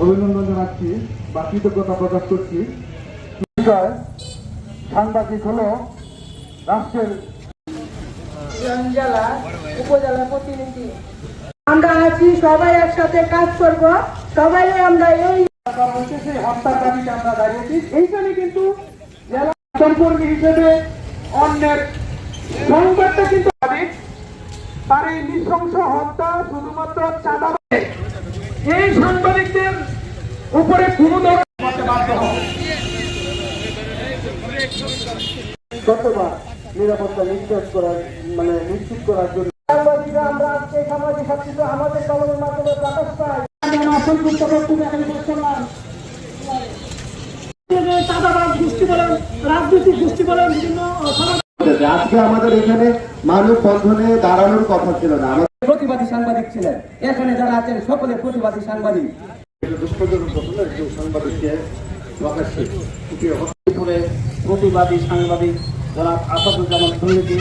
অভিনন্দন জানাচ্ছি বা কৃতজ্ঞতা প্রকাশ করছি। সাংবাদিক হলো রাষ্ট্রের উপজেলা প্রতিনিধি। আমরা আছি সবাই একসাথে কাজ করব। সবাই আমরা এই দাবিতে আমরা দাঁড়িয়েছি এইখানে কিন্তু জেলা হিসেবে অন্যের তার এই নৃশংস হত্যা শুধুমাত্র চাঁদা এই সাংবাদিকদের উপরে কোনো ধরনের করতে বাধ্য হবে গতবার নিরাপত্তা নিশ্চিত করার মানে নিশ্চিত করার জন্য সাংবাদিকরা আমরা আজকে সামাজিক সবকিছু আমাদের কলমের মাধ্যমে প্রকাশ পাই। অসন্তুষ্ট বক্তব্য পেশ করলাম চাঁদাবাদ গোষ্ঠী বলেন রাজনৈতিক গোষ্ঠী বলেন বিভিন্ন করেছে। আজকে আমাদের এখানে মানুষ বন্ধনে দাঁড়ানোর কথা ছিল না। আমাদের প্রতিবাদী সাংবাদিক ছিলেন। এখানে যারা আছেন সকলে প্রতিবাদী সাংবাদিক। প্রকাশ্যে প্রতিবাদী সাংবাদিক যারা আসাদুজ্জামান দুর্নীতি